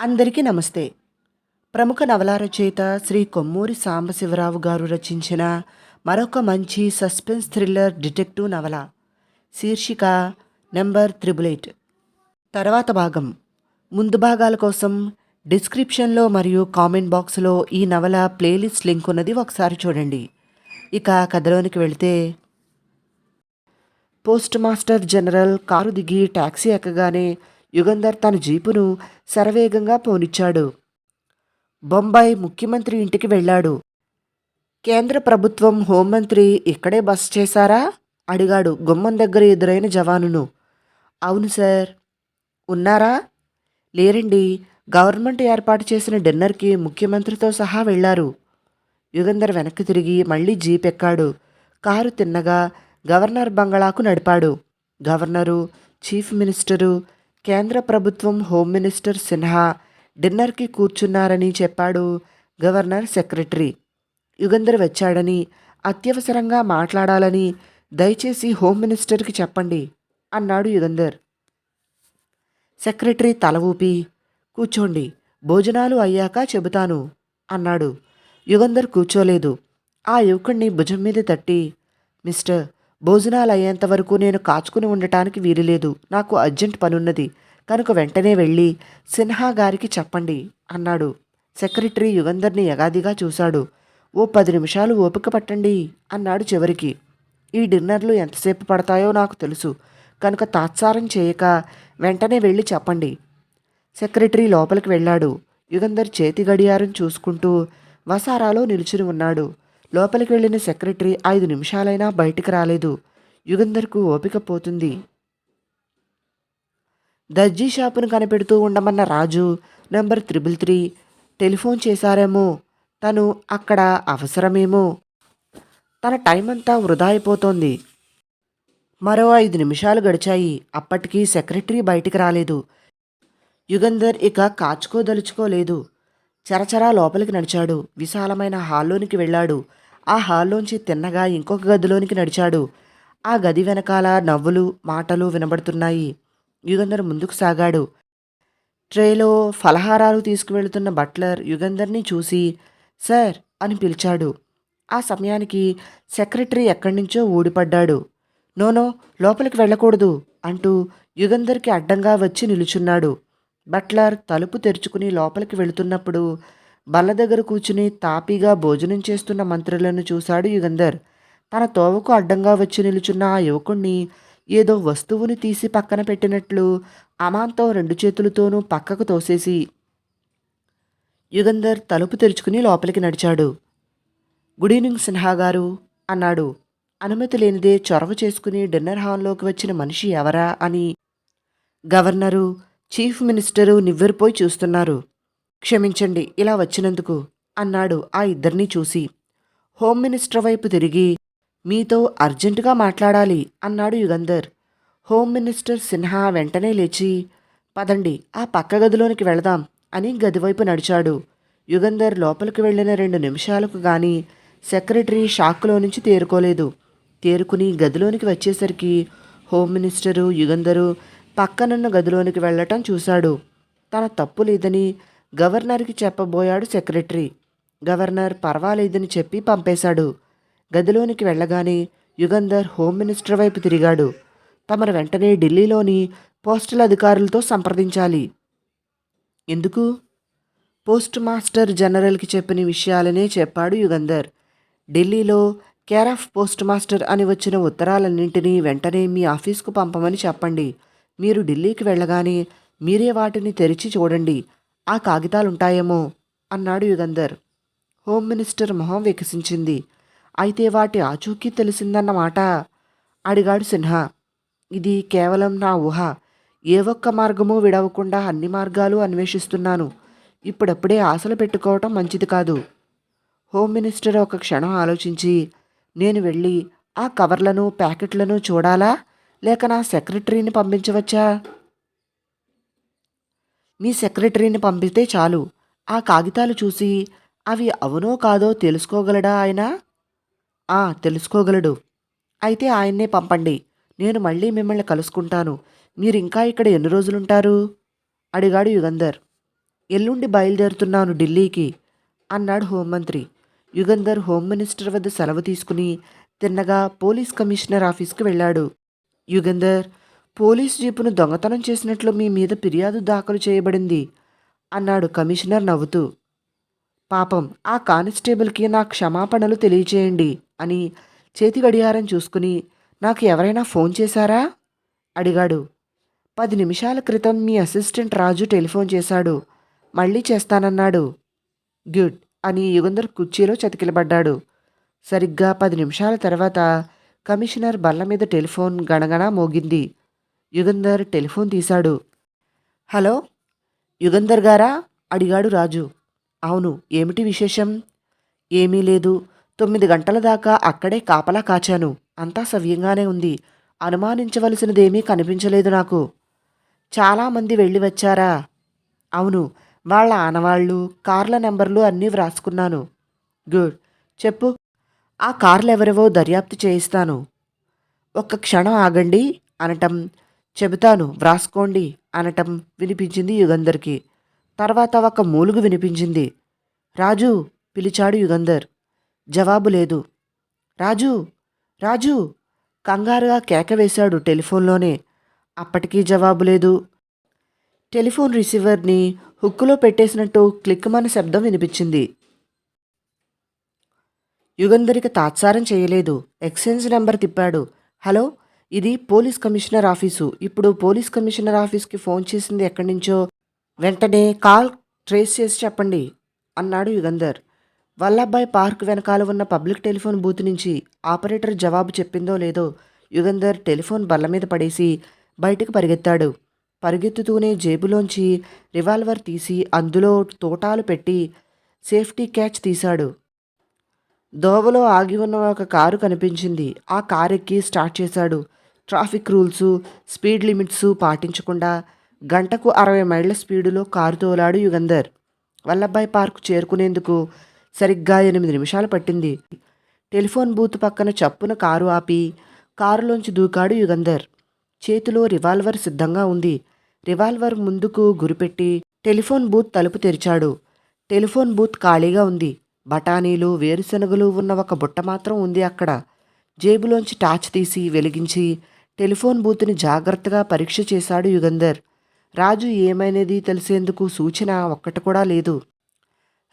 అందరికీ నమస్తే. ప్రముఖ నవల రచయిత శ్రీ కొమ్మూరి సాంబశివరావు గారు రచించిన మరొక మంచి సస్పెన్స్ థ్రిల్లర్ డిటెక్టివ్ నవల శీర్షిక నెంబర్ త్రిబుల్ ఎయిట్. తర్వాత భాగం. ముందు భాగాల కోసం డిస్క్రిప్షన్లో మరియు కామెంట్ బాక్స్లో ఈ నవల ప్లేలిస్ట్ లింక్ ఉన్నది ఒకసారి చూడండి. ఇక కథలోనికి వెళితే పోస్ట్ మాస్టర్ జనరల్ కారు దిగి టాక్సీ ఎక్కగానే యుగంధర్ తన జీపును శరవేగంగా పోనిచ్చాడు. బొంబాయి ముఖ్యమంత్రి ఇంటికి వెళ్ళాడు. కేంద్ర ప్రభుత్వం హోంమంత్రి ఇక్కడే బస చేశారా? అడిగాడు గుమ్మం దగ్గర ఎదురైన జవానును. అవును సార్. ఉన్నారా? లేరండి. గవర్నమెంట్ ఏర్పాటు చేసిన డిన్నర్కి ముఖ్యమంత్రితో సహా వెళ్ళారు. యుగంధర్ వెనక్కి తిరిగి మళ్ళీ జీప్ ఎక్కాడు కారు తిన్నగా గవర్నర్ బంగళాకు నడిపాడు. గవర్నరు చీఫ్ మినిస్టరు కేంద్ర ప్రభుత్వం హోమ్ మినిస్టర్ సిన్హా డిన్నర్కి కూర్చున్నారని చెప్పాడు గవర్నర్ సెక్రటరీ. యుగంధర్ వచ్చాడని అత్యవసరంగా మాట్లాడాలని దయచేసి హోమ్ మినిస్టర్కి చెప్పండి అన్నాడు యుగంధర్. సెక్రటరీ తల ఊపి కూర్చోండి భోజనాలు అయ్యాక చెబుతాను అన్నాడు. యుగంధర్ కూర్చోలేదు. ఆ యువకుణ్ణి భుజం మీద తట్టి మిస్టర్ భోజనాలు అయ్యేంత వరకు నేను కాచుకుని ఉండటానికి వీలులేదు నాకు అర్జెంట్ పనున్నది. కనుక వెంటనే వెళ్ళి సిన్హా గారికి చెప్పండి అన్నాడు. సెక్రటరీ యుగంధర్ని యగాదిగా చూశాడు. ఓ పది నిమిషాలు ఓపిక పట్టండి అన్నాడు చివరికి. ఈ డిన్నర్లు ఎంతసేపు పడతాయో నాకు తెలుసు. కనుక తాత్సారం చేయక వెంటనే వెళ్ళి చెప్పండి. సెక్రటరీ లోపలికి వెళ్ళాడు. యుగంధర్ చేతి గడియారం చూసుకుంటూ వసారాలో నిలుచుని ఉన్నాడు. లోపలికి వెళ్ళిన సెక్రటరీ ఐదు నిమిషాలైనా బయటికి రాలేదు. యుగంధర్కు ఓపిక పోతుంది. దర్జీ షాపును కనిపెడుతూ ఉండమన్న Raju number triple three telephone చేశారేమో. తను అక్కడ అవసరమేమో. తన టైం అంతా వృధా అయిపోతోంది. మరో ఐదు నిమిషాలు గడిచాయి. అప్పటికీ సెక్రటరీ బయటికి రాలేదు. యుగంధర్ ఇక కాచుకోదలుచుకోలేదు. చరచరా లోపలికి నడిచాడు. విశాలమైన హాల్లోనికి వెళ్ళాడు. ఆ హాల్లోంచి తిన్నగా ఇంకొక గదిలోనికి నడిచాడు. ఆ గది వెనకాల నవ్వులు మాటలు వినబడుతున్నాయి. యుగంధర్ ముందుకు సాగాడు. ట్రేలో ఫలహారాలు తీసుకువెళుతున్న బట్లర్ యుగంధర్ని చూసి సార్ అని పిలిచాడు. ఆ సమయానికి సెక్రటరీ ఎక్కడి నుంచో ఊడిపడ్డాడు నోనో లోపలికి వెళ్ళకూడదు అంటూ యుగంధర్కి అడ్డంగా వచ్చి నిలుచున్నాడు. బట్లర్ తలుపు తెరుచుకుని లోపలికి వెళుతున్నప్పుడు బల్ల దగ్గర కూర్చుని తాపీగా భోజనం చేస్తున్న మంత్రులను చూశాడు యుగంధర్. తన తోవకు అడ్డంగా వచ్చి నిలుచున్న ఆ యువకుణ్ణి ఏదో వస్తువుని తీసి పక్కన పెట్టినట్లు అమాంతం రెండు చేతులతోనూ పక్కకు తోసేసి యుగంధర్ తలుపు తెరుచుకుని లోపలికి నడిచాడు. గుడ్ ఈవినింగ్ సిన్హా గారు అన్నాడు. అనుమతి లేనిదే చొరవ చేసుకుని డిన్నర్ హాల్లోకి వచ్చిన మనిషి ఎవరా అని గవర్నరు చీఫ్ మినిస్టరు నివ్వెరిపోయి చూస్తున్నారు. క్షమించండి ఇలా వచ్చినందుకు అన్నాడు ఆ ఇద్దరినీ చూసి. హోమ్ మినిస్టర్ వైపు తిరిగి మీతో అర్జెంటుగా మాట్లాడాలి అన్నాడు యుగంధర్. హోమ్ మినిస్టర్ సిన్హా వెంటనే లేచి పదండి ఆ పక్క గదిలోనికి వెళదాం అని గదివైపు నడిచాడు. యుగంధర్ లోపలికి వెళ్ళిన రెండు నిమిషాలకు గాని సెక్రటరీ షాక్లో నుంచి తేరుకోలేదు. తేరుకుని గదిలోనికి వచ్చేసరికి హోమ్ మినిస్టరు యుగంధరు పక్కనున్న గదిలోనికి వెళ్ళటం చూశాడు. తన తప్పు లేదని గవర్నర్కి చెప్పబోయాడు సెక్రటరీ. గవర్నర్ పర్వాలేదని చెప్పి పంపేశాడు. గదిలోనికి వెళ్ళగానే యుగంధర్ హోమ్ మినిస్టర్ వైపు తిరిగాడు. తమరు వెంటనే ఢిల్లీలోని పోస్టల్ అధికారులతో సంప్రదించాలి. ఎందుకు? పోస్ట్ మాస్టర్ జనరల్కి చెప్పిన విషయాలనే చెప్పాడు యుగంధర్. ఢిల్లీలో కేర్ ఆఫ్ పోస్ట్ మాస్టర్ అని వచ్చిన ఉత్తరాలన్నింటినీ వెంటనే మీ ఆఫీస్కు పంపమని చెప్పండి. మీరు ఢిల్లీకి వెళ్ళగానే మీరే వాటిని తెరిచి చూడండి. ఆ కాగితాలుంటాయేమో అన్నాడు యుగంధర్. హోమ్ మినిస్టర్ మొహం వికసించింది. అయితే వాటి ఆచూకీ తెలిసిందన్నమాట? అడిగాడు సిన్హా. ఇది కేవలం నా ఊహ. ఏ ఒక్క మార్గము విడవకుండా అన్ని మార్గాలు అన్వేషిస్తున్నాను. ఇప్పుడప్పుడే ఆశలు పెట్టుకోవటం మంచిది కాదు. హోమ్ మినిస్టర్ ఒక క్షణం ఆలోచించి నేను వెళ్ళి ఆ కవర్లను ప్యాకెట్లను చూడాలా? లేక నా సెక్రటరీని పంపించవచ్చా? మీ సెక్రటరీని పంపితే చాలు. ఆ కాగితాలు చూసి అవి అవునో కాదో తెలుసుకోగలడా ఆయన? ఆ తెలుసుకోగలడు. అయితే ఆయన్నే పంపండి. నేను మళ్ళీ మిమ్మల్ని కలుసుకుంటాను. మీరు ఇంకా ఇక్కడ ఎన్ని రోజులుంటారు? అడిగాడు యుగంధర్. ఎల్లుండి బయలుదేరుతున్నాను ఢిల్లీకి అన్నాడు హోంమంత్రి. యుగంధర్ హోమ్ మినిస్టర్ వద్ద సెలవు తీసుకుని తిన్నగా పోలీస్ కమిషనర్ ఆఫీస్కి వెళ్ళాడు. యుగంధర్ పోలీస్ జీపును దొంగతనం చేసినట్లు మీ మీద ఫిర్యాదు దాఖలు చేయబడింది అన్నాడు కమిషనర్ నవ్వుతూ. పాపం ఆ కానిస్టేబుల్కి నా క్షమాపణలు తెలియచేయండి అని చేతి గడియారం చూసుకుని నాకు ఎవరైనా ఫోన్ చేశారా? అడిగాడు. పది నిమిషాల క్రితం మీ అసిస్టెంట్ రాజు టెలిఫోన్ చేశాడు. మళ్ళీ చేస్తానన్నాడు. గుడ్ అని యుగంధర్ కుర్చీలో చతికిలబడ్డాడు. సరిగ్గా పది నిమిషాల తర్వాత కమిషనర్ బల్ల మీద టెలిఫోన్ గణగణ మోగింది. యుగంధర్ టెలిఫోన్ తీశాడు. హలో? యుగంధర్ గారా? అడిగాడు రాజు. అవును ఏమిటి విశేషం? ఏమీ లేదు. తొమ్మిది గంటల దాకా అక్కడే కాపలా కాచాను. అంతా సవ్యంగానే ఉంది. అనుమానించవలసినదేమీ కనిపించలేదు నాకు. చాలామంది వెళ్ళి వచ్చారా? అవును వాళ్ళ ఆనవాళ్ళు కార్ల నెంబర్లు అన్నీ వ్రాసుకున్నాను. గుడ్. చెప్పు. ఆ కార్లు ఎవరెవో దర్యాప్తు చేయిస్తాను. ఒక్క క్షణం ఆగండి అనటం. చెబుతాను వ్రాసుకోండి అనటం వినిపించింది యుగంధర్కి. తర్వాత ఒక మూలుగు వినిపించింది. రాజు పిలిచాడు యుగంధర్. జవాబు లేదు. రాజు రాజు కంగారుగా కేక వేశాడు టెలిఫోన్లోనే. అప్పటికీ జవాబు లేదు. టెలిఫోన్ రిసీవర్ని హుక్కులో పెట్టేసినట్టు క్లిక్కుమన్న శబ్దం వినిపించింది. యుగంధరికి తాత్సారం చేయలేదు. ఎక్స్చేంజ్ నెంబర్ తిప్పాడు. హలో ఇది పోలీస్ కమిషనర్ ఆఫీసు. ఇప్పుడు పోలీస్ కమిషనర్ ఆఫీస్కి ఫోన్ చేసింది ఎక్కడి నుంచో? వెంటనే కాల్ ట్రేస్ చేసి చెప్పండి అన్నాడు యుగంధర్. వల్లభాయ్ పార్క్ వెనకాల ఉన్న పబ్లిక్ టెలిఫోన్ బూత్ నుంచి ఆపరేటర్ జవాబు చెప్పిందో లేదో యుగంధర్ టెలిఫోన్ బల్ల మీద పడేసి బయటకు పరిగెత్తాడు. పరిగెత్తుతూనే జేబులోంచి రివాల్వర్ తీసి అందులో తోటాలు పెట్టి సేఫ్టీ క్యాచ్ తీశాడు. దోవలో ఆగి ఉన్న ఒక కారు కనిపించింది. ఆ కారు ఎక్కి స్టార్ట్ చేశాడు. ట్రాఫిక్ రూల్స్ స్పీడ్ లిమిట్స్ పాటించకుండా గంటకు అరవై మైళ్ళ స్పీడులో కారు తోలాడు యుగంధర్. వల్లభాయ్ పార్క్ చేరుకునేందుకు సరిగ్గా ఎనిమిది నిమిషాలు పట్టింది. టెలిఫోన్ బూత్ పక్కన చప్పున కారు ఆపి కారులోంచి దూకాడు యుగంధర్. చేతిలో రివాల్వర్ సిద్ధంగా ఉంది. రివాల్వర్ ముందుకు గురిపెట్టి టెలిఫోన్ బూత్ తలుపు తెరిచాడు. టెలిఫోన్ బూత్ ఖాళీగా ఉంది. బఠానీలు వేరుశనగలు ఉన్న ఒక బుట్ట మాత్రం ఉంది అక్కడ. జేబులోంచి టార్చ్ తీసి వెలిగించి టెలిఫోన్ బూత్ని జాగ్రత్తగా పరీక్ష చేశాడు యుగంధర్. రాజు ఏమైనది తెలిసేందుకు సూచన ఒక్కటి కూడా లేదు.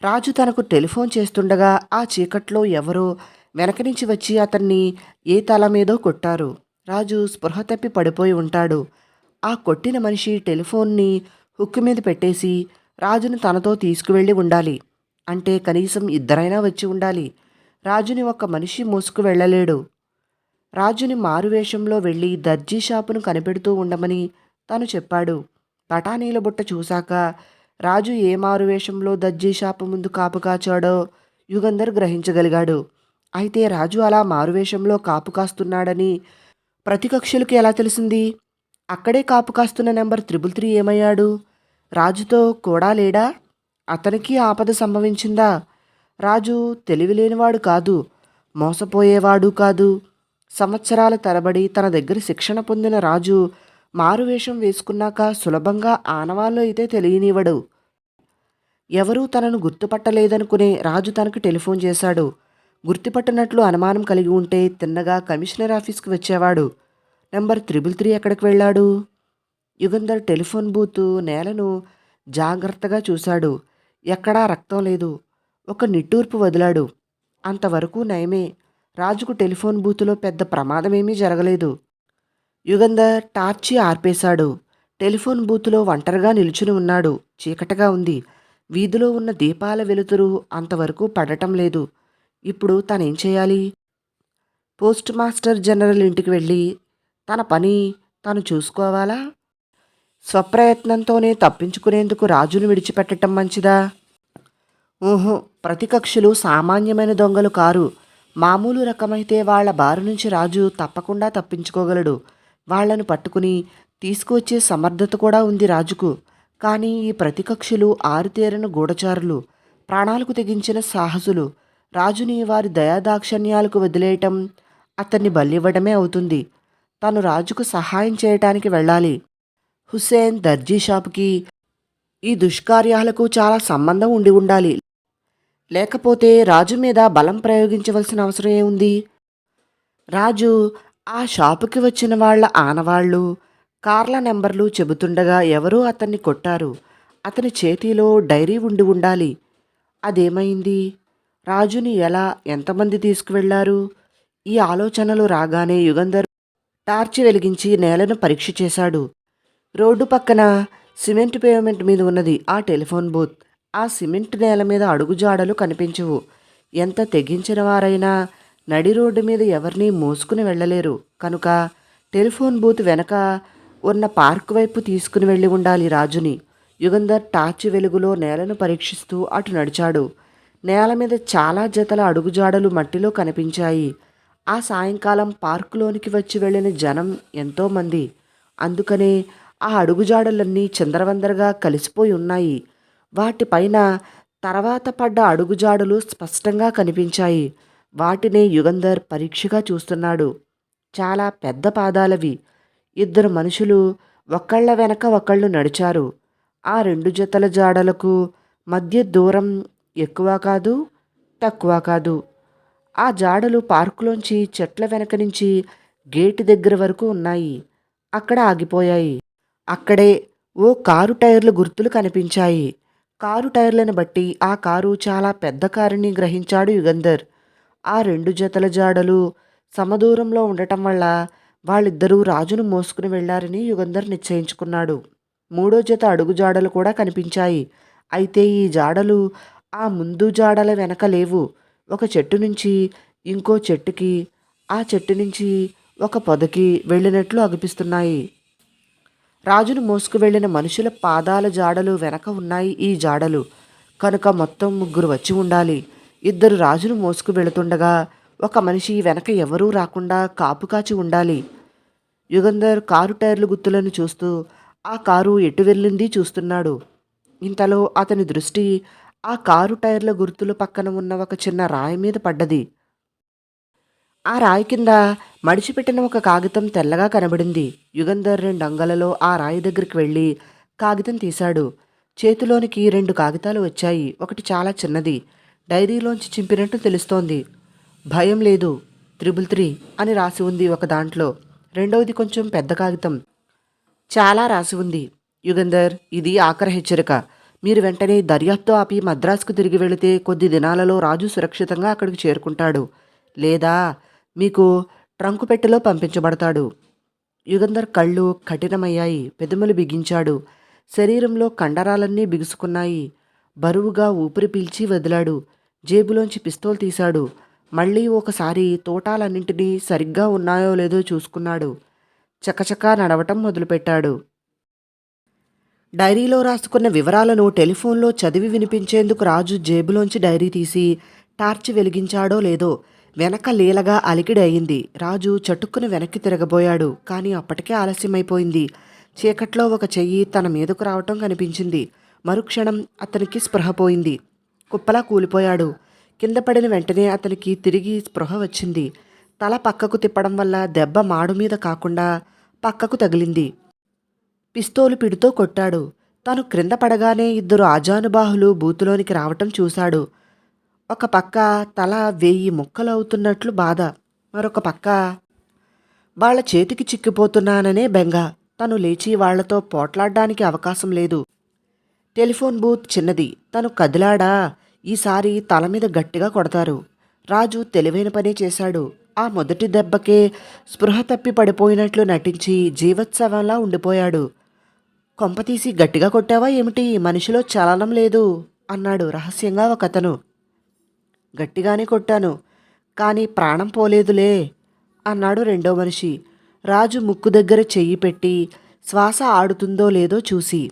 రాజు తనకు టెలిఫోన్ చేస్తుండగా ఆ చీకట్లో ఎవరో వెనక నుంచి వచ్చి అతన్ని ఏ తల మీదో కొట్టారు. రాజు స్పృహ తప్పి పడిపోయి ఉంటాడు. ఆ కొట్టిన మనిషి టెలిఫోన్ని హుక్కు మీద పెట్టేసి రాజును తనతో తీసుకువెళ్ళి ఉండాలి. అంటే కనీసం ఇద్దరైనా వచ్చి ఉండాలి. రాజుని ఒక మనిషి మోసుకు వెళ్ళలేడు. రాజుని మారువేషంలో వెళ్ళి దర్జీ షాపును కనిపెడుతూ ఉండమని తను చెప్పాడు. బఠానీల బుట్ట చూశాక రాజు ఏ మారువేషంలో దర్జీ షాపు ముందు కాపు కాచాడో యుగంధర్ గ్రహించగలిగాడు. అయితే రాజు అలా మారువేషంలో కాపు కాస్తున్నాడని ప్రతికక్షులకి ఎలా తెలిసింది? అక్కడే కాపు కాస్తున్న నెంబర్ త్రిబుల్ త్రీ ఏమయ్యాడు? రాజుతో కూడా లేడా? అతనికి ఆపద సంభవించిందా? రాజు తెలివిలేనివాడు కాదు మోసపోయేవాడు కాదు. సంవత్సరాల తరబడి తన దగ్గర శిక్షణ పొందిన రాజు మారువేషం వేసుకున్నాక సులభంగా ఆనవాళ్ళు అయితే తెలియనివ్వడు. ఎవరూ తనను గుర్తుపట్టలేదనుకునే రాజు తనకు టెలిఫోన్ చేశాడు. గుర్తుపట్టినట్లు అనుమానం కలిగి ఉంటే తిన్నగా కమిషనర్ ఆఫీస్కి వచ్చేవాడు. నెంబర్ త్రిబుల్ త్రీ ఎక్కడికి వెళ్ళాడు? యుగంధర్ టెలిఫోన్ బూత్ నేలను జాగ్రత్తగా చూశాడు. ఎక్కడా రక్తం లేదు. ఒక నిట్టూర్పు వదిలాడు. అంతవరకు నయమే. రాజుకు టెలిఫోన్ బూతులో పెద్ద ప్రమాదమేమీ జరగలేదు. యుగంధర్ టార్చి ఆర్పేశాడు. టెలిఫోన్ బూతులో ఒంటరిగా నిలుచుని ఉన్నాడు. చీకటిగా ఉంది. వీధిలో ఉన్న దీపాల వెలుతురు అంతవరకు పడటం లేదు. ఇప్పుడు తనేం చేయాలి? పోస్ట్ మాస్టర్ జనరల్ ఇంటికి వెళ్ళి తన పని తాను చూసుకోవాలా? స్వప్రయత్నంతోనే తప్పించుకునేందుకు రాజును విడిచిపెట్టడం మంచిదా? ఊహు ప్రతికక్షులు సామాన్యమైన దొంగలు కారు. మామూలు రకమైతే వాళ్ళ బారు నుంచి రాజు తప్పకుండా తప్పించుకోగలడు. వాళ్ళను పట్టుకుని తీసుకువచ్చే సమర్థత కూడా ఉంది రాజుకు. కానీ ఈ ప్రతికక్షులు ఆరుతేరిన గూఢచారులు ప్రాణాలకు తెగించిన సాహసులు రాజుని వారి దయాదాక్షణ్యాలకు వదిలేయటం అతన్ని బలివ్వడమే అవుతుంది. తను రాజుకు సహాయం చేయటానికి వెళ్ళాలి. హుస్సేన్ దర్జీ షాపుకి ఈ దుష్కార్యాలకు చాలా సంబంధం ఉండి ఉండాలి. లేకపోతే రాజు మీద బలం ప్రయోగించవలసిన అవసరం ఏముంది? రాజు ఆ షాపుకి వచ్చిన వాళ్ళ ఆనవాళ్ళు కార్ల నెంబర్లు చెబుతుండగా ఎవరో అతన్ని కొట్టారు. అతని చేతిలో డైరీ ఉండి ఉండాలి. అదేమైంది? రాజుని ఎలా ఎంతమంది తీసుకువెళ్ళారు? ఈ ఆలోచనలు రాగానే యుగంధర్ టార్చి వెలిగించి నేలను పరీక్ష చేశాడు. రోడ్డు పక్కన సిమెంట్ పేమెంట్ మీద ఉన్నది ఆ టెలిఫోన్ బూత్. ఆ సిమెంట్ నేల మీద అడుగుజాడలు కనిపించవు. ఎంత తెగించిన వారైనా నడి రోడ్డు మీద ఎవరినీ మోసుకుని వెళ్ళలేరు. కనుక టెలిఫోన్ బూత్ వెనక ఉన్న పార్క్ వైపు తీసుకుని వెళ్ళి ఉండాలి రాజుని. యుగంధర్ టార్చ్ వెలుగులో నేలను పరీక్షిస్తూ అటు నడిచాడు. నేల మీద చాలా జతల అడుగుజాడలు మట్టిలో కనిపించాయి. ఆ సాయంకాలం పార్కులోనికి వచ్చి వెళ్ళిన జనం ఎంతోమంది అందుకనే ఆ అడుగుజాడలన్నీ చందరవందరగా కలిసిపోయి ఉన్నాయి. వాటిపైన తర్వాత పడ్డ అడుగుజాడలు స్పష్టంగా కనిపించాయి. వాటినే యుగంధర్ పరీక్షగా చూస్తున్నాడు. చాలా పెద్ద పాదాలవి. ఇద్దరు మనుషులు ఒకళ్ళ వెనక ఒకళ్ళు నడిచారు. ఆ రెండు జతల జాడలకు మధ్య దూరం ఎక్కువ కాదు తక్కువ కాదు. ఆ జాడలు పార్కులోంచి చెట్ల వెనక నుంచి గేటు దగ్గర వరకు ఉన్నాయి. అక్కడ ఆగిపోయాయి. అక్కడే ఓ కారు టైర్లు గుర్తులు కనిపించాయి. కారు టైర్లను బట్టి ఆ కారు చాలా పెద్ద కారుని గ్రహించాడు యుగంధర్. ఆ రెండు జతల జాడలు సమదూరంలో ఉండటం వల్ల వాళ్ళిద్దరూ రాజును మోసుకుని వెళ్ళారని యుగంధర్ నిశ్చయించుకున్నాడు. మూడో జత అడుగు జాడలు కూడా కనిపించాయి. అయితే ఈ జాడలు ఆ ముందు జాడల వెనక లేవు. ఒక చెట్టు నుంచి ఇంకో చెట్టుకి ఆ చెట్టు నుంచి ఒక పొదకి వెళ్ళినట్లు అగుపిస్తున్నాయి. రాజును మోసుకు వెళ్ళిన మనుషుల పాదాల జాడలు వెనక ఉన్నాయి ఈ జాడలు. కనుక మొత్తం ముగ్గురు వచ్చి ఉండాలి. ఇద్దరు రాజును మోసుకు వెళుతుండగా ఒక మనిషి వెనక ఎవరూ రాకుండా కాపు కాచి ఉండాలి. యుగంధర్ కారు టైర్లు గుర్తులను చూస్తూ ఆ కారు ఎటు వెళ్ళింది? చూస్తున్నాడు. ఇంతలో అతని దృష్టి ఆ కారు టైర్ల గుర్తుల పక్కన ఉన్న ఒక చిన్న రాయి మీద పడ్డది. ఆ రాయి కింద మడిచిపెట్టిన ఒక కాగితం తెల్లగా కనబడింది. యుగంధర్ రెండు అంగలలో ఆ రాయి దగ్గరికి వెళ్ళి కాగితం తీశాడు. చేతిలోనికి రెండు కాగితాలు వచ్చాయి. ఒకటి చాలా చిన్నది. డైరీలోంచి చింపినట్టు తెలుస్తోంది. భయం లేదు త్రిబుల్ త్రీ అని రాసి ఉంది ఒక దాంట్లో. రెండవది కొంచెం పెద్ద కాగితం. చాలా రాసి ఉంది. యుగంధర్ ఇది ఆఖరి హెచ్చరిక. మీరు వెంటనే దర్యాప్తు ఆపి మద్రాసుకు తిరిగి వెళితే కొద్ది దినాలలో రాజు సురక్షితంగా అక్కడికి చేరుకుంటాడు. లేదా మీకు ట్రంకు పెట్టెలో పంపించబడతాడు. యుగంధర్ కళ్ళు కఠినమయ్యాయి. పెదములు బిగించాడు. శరీరంలో కండరాలన్నీ బిగుసుకున్నాయి. బరువుగా ఊపిరి పీల్చి వదిలాడు. జేబులోంచి పిస్తోల్ తీశాడు. మళ్ళీ ఒకసారి తోటాలన్నింటినీ సరిగ్గా ఉన్నాయో లేదో చూసుకున్నాడు. చకచకా నడవటం మొదలుపెట్టాడు. డైరీలో రాసుకున్న వివరాలను టెలిఫోన్లో చదివి వినిపించేందుకు రాజు జేబులోంచి డైరీ తీసి టార్చ్ వెలిగించాడో లేదో వెనక లీలగా అలికిడి అయింది. రాజు చటుక్కున వెనక్కి తిరగబోయాడు. కానీ అప్పటికే ఆలస్యమైపోయింది. చీకట్లో ఒక చెయ్యి తన మీదకు రావటం కనిపించింది. మరుక్షణం అతనికి స్పృహ పోయింది. కుప్పలా కూలిపోయాడు. కింద పడిన వెంటనే అతనికి తిరిగి స్పృహ వచ్చింది. తల పక్కకు తిప్పడం వల్ల దెబ్బ మాడు మీద కాకుండా పక్కకు తగిలింది. పిస్తోలు పిడితో కొట్టాడు. తాను క్రింద పడగానే ఇద్దరు ఆజానుబాహులు బూతులోనికి రావటం చూశాడు. ఒక పక్క తల వెయ్యి ముక్కలవుతున్నట్లు బాధ మరొక పక్క వాళ్ళ చేతికి చిక్కిపోతున్నాననే బెంగ. తను లేచి వాళ్ళతో పోట్లాడడానికి అవకాశం లేదు. టెలిఫోన్ బూత్ చిన్నది. తను కదిలాడా? ఈసారి తల మీద గట్టిగా కొడతారు. రాజు తెలివైన పనే చేశాడు. ఆ మొదటి దెబ్బకే స్పృహ తప్పి పడిపోయినట్లు నటించి జీవోత్సవంలా ఉండిపోయాడు. కొంపతీసి గట్టిగా కొట్టావా ఏమిటి? మనిషిలో చలనం లేదు అన్నాడు రహస్యంగా ఒకతను. గట్టిగానే కొట్టాను. కానీ ప్రాణం పోలేదులే అన్నాడు రెండో మనిషి. రాజు ముక్కు దగ్గర చెయ్యి పెట్టి శ్వాస ఆడుతుందో లేదో చూసి.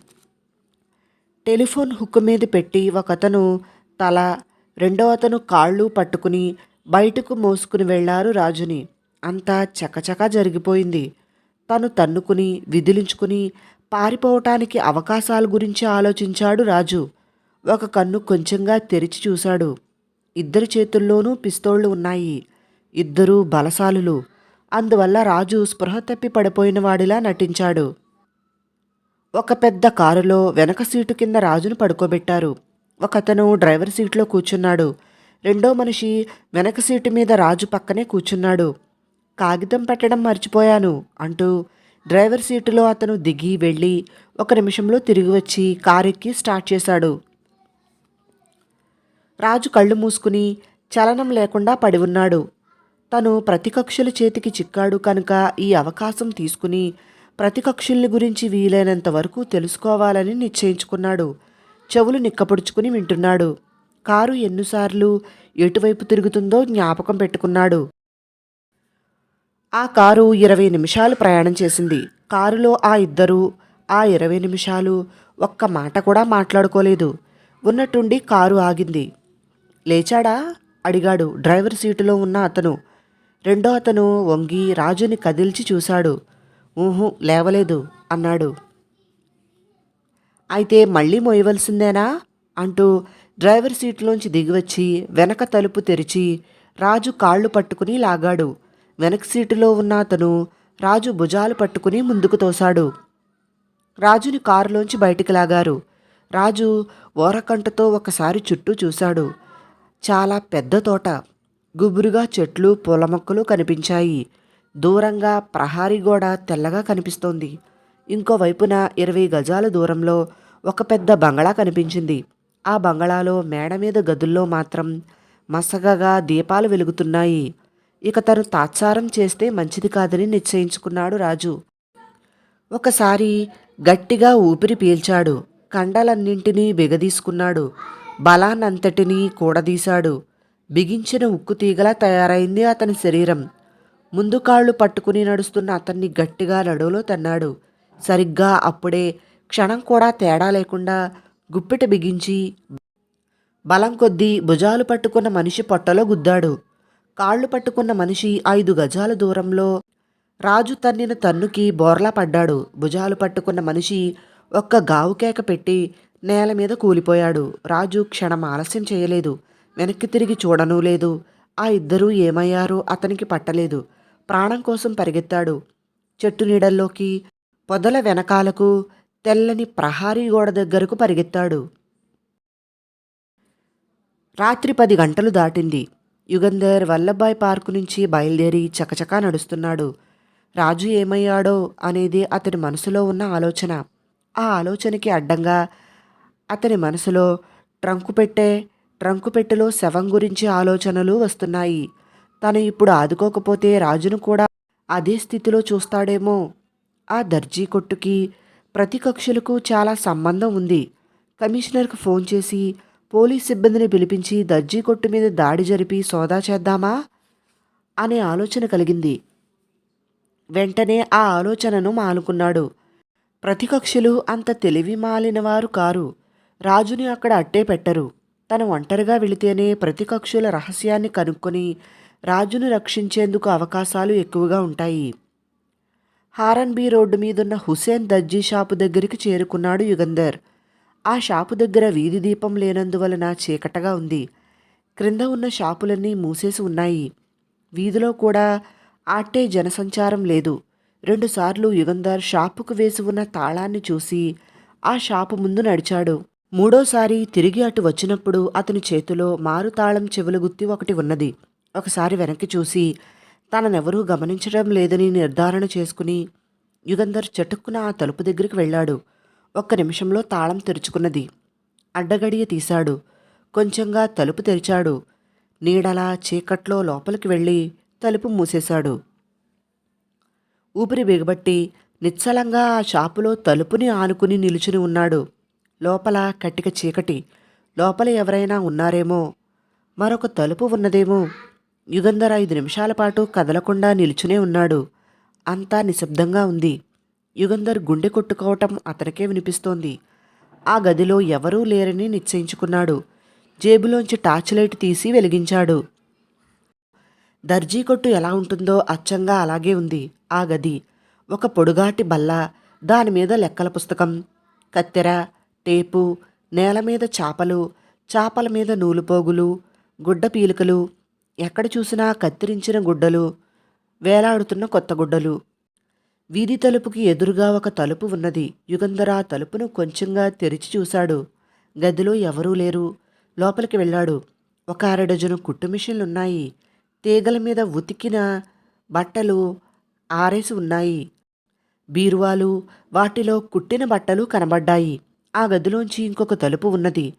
టెలిఫోన్ హుక్కు మీద పెట్టి ఒకతను తల రెండో అతను కాళ్ళు పట్టుకుని బయటకు మోసుకుని వెళ్ళారు రాజుని. అంతా చకచకా జరిగిపోయింది. తను తన్నుకుని విదిలించుకుని పారిపోవటానికి అవకాశాల గురించి ఆలోచించాడు రాజు. ఒక కన్ను కొంచెంగా తెరిచి చూశాడు. ఇద్దరి చేతుల్లోనూ పిస్తోళ్ళు ఉన్నాయి. ఇద్దరూ బలశాలులు. అందువల్ల రాజు స్పృహ తప్పి పడిపోయిన వాడిలా నటించాడు. ఒక పెద్ద కారులో వెనక సీటు కింద రాజును పడుకోబెట్టారు. ఒకతను డ్రైవర్ సీట్లో కూర్చున్నాడు. రెండో మనిషి వెనక సీటు మీద రాజు పక్కనే కూర్చున్నాడు. కాగితం పెట్టడం మర్చిపోయాను అంటూ డ్రైవర్ సీటులో అతను దిగి వెళ్ళి ఒక నిమిషంలో తిరిగి వచ్చి కారెక్కి స్టార్ట్ చేశాడు. రాజు కళ్ళు మూసుకుని చలనం లేకుండా పడి ఉన్నాడు. తను ప్రతికక్షుల చేతికి చిక్కాడు కనుక ఈ అవకాశం తీసుకుని ప్రతికక్షుల్ని గురించి వీలైనంత వరకు తెలుసుకోవాలని నిశ్చయించుకున్నాడు. చెవులు నిక్కపొడుచుకుని వింటున్నాడు. కారు ఎన్నిసార్లు ఎటువైపు తిరుగుతుందో జ్ఞాపకం పెట్టుకున్నాడు. ఆ కారు ఇరవై నిమిషాలు ప్రయాణం చేసింది. కారులో ఆ ఇద్దరు ఆ ఇరవై నిమిషాలు ఒక్క మాట కూడా మాట్లాడుకోలేదు. ఉన్నట్టుండి కారు ఆగింది. లేచాడా? అడిగాడు. డ్రైవర్ సీటులో ఉన్న అతను. రెండో అతను వంగి రాజుని కదిల్చి చూశాడు. ఊహు లేవలేదు అన్నాడు. అయితే మళ్ళీ మోయవలసిందేనా అంటూ డ్రైవర్ సీట్లోంచి దిగివచ్చి వెనక తలుపు తెరిచి రాజు కాళ్ళు పట్టుకుని లాగాడు. వెనక సీటులో ఉన్న అతను రాజు భుజాలు పట్టుకుని ముందుకు తోశాడు. రాజుని కారులోంచి బయటికి లాగారు. రాజు ఓరకంటతో ఒకసారి చుట్టూ చూశాడు. చాలా పెద్ద తోట. గుబురుగా చెట్లు పూల మొక్కలు కనిపించాయి. దూరంగా ప్రహారీ గోడ తెల్లగా కనిపిస్తోంది. ఇంకో వైపున ఇరవై గజాల దూరంలో ఒక పెద్ద బంగళా కనిపించింది. ఆ బంగళాలో మేడ మీద గదుల్లో మాత్రం మసగగా దీపాలు వెలుగుతున్నాయి. ఇక తను తాత్సారం చేస్తే మంచిది కాదని నిశ్చయించుకున్నాడు రాజు. ఒకసారి గట్టిగా ఊపిరి పీల్చాడు. కండలన్నింటినీ బిగదీసుకున్నాడు బలాన్నంతటినీ కూడదీశాడు. బిగించిన ఉక్కు తీగలా తయారైంది అతని శరీరం. ముందు కాళ్ళు పట్టుకుని నడుస్తున్న అతన్ని గట్టిగా నడువులో తన్నాడు. సరిగ్గా అప్పుడే క్షణం కూడా తేడా లేకుండా గుప్పిట బిగించి బలం కొద్దీ భుజాలు పట్టుకున్న మనిషి పొట్టలో గుద్దాడు. కాళ్ళు పట్టుకున్న మనిషి ఐదు గజాల దూరంలో రాజు తన్నిన తన్నుకి బోర్లా పడ్డాడు. భుజాలు పట్టుకున్న మనిషి ఒక్క గావుకేక పెట్టి నేల మీద కూలిపోయాడు. రాజు క్షణం ఆలస్యం చేయలేదు. వెనక్కి తిరిగి చూడనూ లేదు. ఆ ఇద్దరూ ఏమయ్యారో అతనికి పట్టలేదు. ప్రాణం కోసం పరిగెత్తాడు. చెట్టు నీడల్లోకి పొదల వెనకాలకు తెల్లని ప్రహారీ గోడ దగ్గరకు పరిగెత్తాడు. రాత్రి పది గంటలు దాటింది. యుగంధర్ వల్లభాయ్ పార్కు నుంచి బయలుదేరి చకచకా నడుస్తున్నాడు. రాజు ఏమయ్యాడో అనేది అతని మనసులో ఉన్న ఆలోచన. ఆ ఆలోచనకి అడ్డంగా అతని మనసులో ట్రంకు పెట్టే ట్రంకు పెట్టెలో శవం గురించి ఆలోచనలు వస్తున్నాయి. తను ఇప్పుడు ఆదుకోకపోతే రాజును కూడా అదే స్థితిలో చూస్తాడేమో. ఆ దర్జీ కొట్టుకి ప్రతికక్షులకు చాలా సంబంధం ఉంది. కమిషనర్కు ఫోన్ చేసి పోలీస్ సిబ్బందిని పిలిపించి దర్జీ కొట్టు మీద దాడి జరిపి సోదా చేద్దామా? అనే ఆలోచన కలిగింది. వెంటనే ఆ ఆలోచనను మానుకున్నాడు. ప్రతికక్షులు అంత తెలివి మాలినవారు కారు. రాజుని అక్కడ అట్టే పెట్టరు. తను ఒంటరిగా వెళితేనే ప్రతికక్షుల రహస్యాన్ని కనుక్కొని రాజును రక్షించేందుకు అవకాశాలు ఎక్కువగా ఉంటాయి. హారన్బీ రోడ్డు మీదున్న హుసేన్ దర్జీ షాపు దగ్గరికి చేరుకున్నాడు యుగంధర్. ఆ షాపు దగ్గర వీధి దీపం లేనందువలన చీకటగా ఉంది. క్రింద ఉన్న షాపులన్నీ మూసేసి ఉన్నాయి. వీధిలో కూడా ఆటే జనసంచారం లేదు. రెండుసార్లు యుగంధర్ షాపుకు వేసి ఉన్న తాళాన్ని చూసి ఆ షాపు ముందు నడిచాడు. మూడోసారి తిరిగి అటు వచ్చినప్పుడు అతని చేతిలో మారుతాళం చెవుల గుత్తి ఒకటి ఉన్నది. ఒకసారి వెనక్కి చూసి తననెవరూ గమనించడం లేదని నిర్ధారణ చేసుకుని యుగంధర్ చటుక్కున ఆ తలుపు దగ్గరికి వెళ్ళాడు. ఒక్క నిమిషంలో తాళం తెరుచుకున్నది. అడ్డగడియ తీశాడు. కొంచెంగా తలుపు తెరిచాడు. నీడలా చీకట్లో లోపలికి వెళ్ళి తలుపు మూసేశాడు. ఊపిరి బిగబట్టి నిశ్చలంగా ఆ షాపులో తలుపుని ఆనుకుని నిలుచుని ఉన్నాడు. లోపల కట్టిక చీకటి. లోపల ఎవరైనా ఉన్నారేమో? మరొక తలుపు ఉన్నదేమో? యుగంధర్ ఐదు నిమిషాల పాటు కదలకుండా నిలుచునే ఉన్నాడు. అంతా నిశ్శబ్దంగా ఉంది. యుగంధర్ గుండె కొట్టుకోవటం అతనికే వినిపిస్తోంది. ఆ గదిలో ఎవరూ లేరని నిశ్చయించుకున్నాడు. జేబులోంచి టార్చ్ లైట్ తీసి వెలిగించాడు. దర్జీ కొట్టు ఎలా ఉంటుందో అచ్చంగా అలాగే ఉంది. ఆ గది. ఒక పొడుగాటి బల్ల. దాని మీద లెక్కల పుస్తకం. కత్తెర. టేపు నేల మీద చాపలు చాపల మీద నూలుపోగులు గుడ్డ పీలికలు ఎక్కడ చూసినా కత్తిరించిన గుడ్డలు వేలాడుతున్న కొత్త గుడ్డలు. వీధి తలుపుకి ఎదురుగా ఒక తలుపు ఉన్నది. యుగంధరా ఆ తలుపును కొంచెంగా తెరిచి చూశాడు. గదిలో ఎవరూ లేరు. లోపలికి వెళ్ళాడు. ఒక అరడజను కుట్టు మిషన్లున్నాయి. తీగల మీద ఉతికిన బట్టలు ఆరేసి ఉన్నాయి. బీరువాలు వాటిలో కుట్టిన బట్టలు కనబడ్డాయి. ఆ గదిలోంచి ఇంకొక తలుపు ఉన్నది.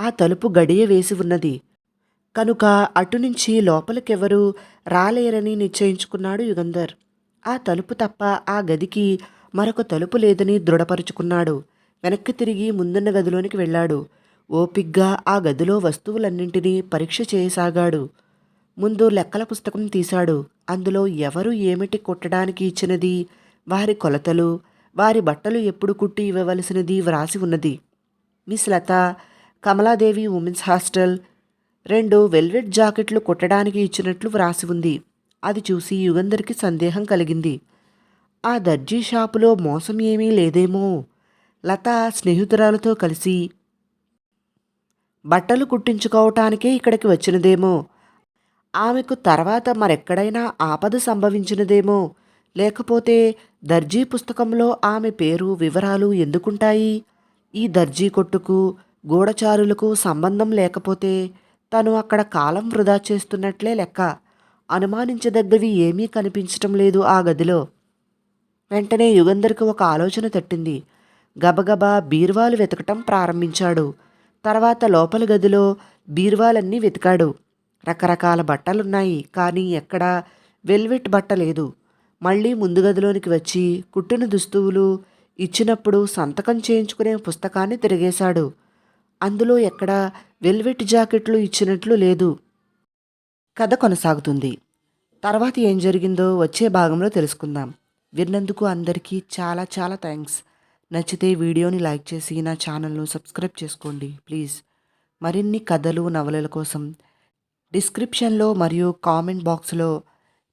ఆ తలుపు గడియ వేసి ఉన్నది. కనుక అటు నుంచి లోపలికెవరూ రాలేరని నిశ్చయించుకున్నాడు యుగంధర్. ఆ తలుపు తప్ప ఆ గదికి మరొక తలుపు లేదని దృఢపరుచుకున్నాడు. వెనక్కి తిరిగి ముందున్న గదిలోనికి వెళ్ళాడు. ఓపిగ్గా ఆ గదిలో వస్తువులన్నింటినీ పరీక్ష చేయసాగాడు. ముందు లెక్కల పుస్తకం తీశాడు. అందులో ఎవరు ఏమిటి కుట్టడానికి ఇచ్చినది వారి కొలతలు వారి బట్టలు ఎప్పుడు కుట్టి ఇవ్వవలసినది వ్రాసి ఉన్నది. Miss Lata Kamaladevi women's hostel రెండు వెల్వెట్ జాకెట్లు కుట్టడానికి ఇచ్చినట్లు వ్రాసి ఉంది. అది చూసి యుగంధర్కి సందేహం కలిగింది. ఆ దర్జీ షాపులో మోసం ఏమీ లేదేమో? లత స్నేహితురాలతో కలిసి బట్టలు కుట్టించుకోవటానికే ఇక్కడికి వచ్చినదేమో? ఆమెకు తర్వాత మరెక్కడైనా ఆపద సంభవించినదేమో? లేకపోతే దర్జీ పుస్తకంలో ఆమె పేరు వివరాలు ఎందుకుంటాయి? ఈ దర్జీ కొట్టుకు గూఢచారులకు సంబంధం లేకపోతే తను అక్కడ కాలం వృధా చేస్తున్నట్లే లెక్క. అనుమానించదగ్గవి ఏమీ కనిపించటం లేదు ఆ గదిలో. వెంటనే యుగంధర్కి ఒక ఆలోచన తట్టింది. గబగబా బీర్వాలు వెతకటం ప్రారంభించాడు. తర్వాత లోపల గదిలో బీర్వాలన్నీ వెతికాడు. రకరకాల బట్టలున్నాయి కానీ ఎక్కడా వెల్వెట్ బట్ట లేదు. మళ్ళీ ముందు గదిలోనికి వచ్చి కుట్టిన దుస్తువులు ఇచ్చినప్పుడు సంతకం చేయించుకునే పుస్తకాన్ని తిరిగేశాడు. అందులో ఎక్కడా వెల్వెట్ జాకెట్లు ఇచ్చినట్లు లేదు. కథ కొనసాగుతుంది. తర్వాత ఏం జరిగిందో వచ్చే భాగంలో తెలుసుకుందాం. విన్నందుకు అందరికీ చాలా చాలా థ్యాంక్స్. నచ్చితే వీడియోని లైక్ చేసి నా ఛానల్ను సబ్స్క్రైబ్ చేసుకోండి ప్లీజ్. మరిన్ని కథలు నవలల కోసం డిస్క్రిప్షన్లో మరియు కామెంట్ బాక్స్లో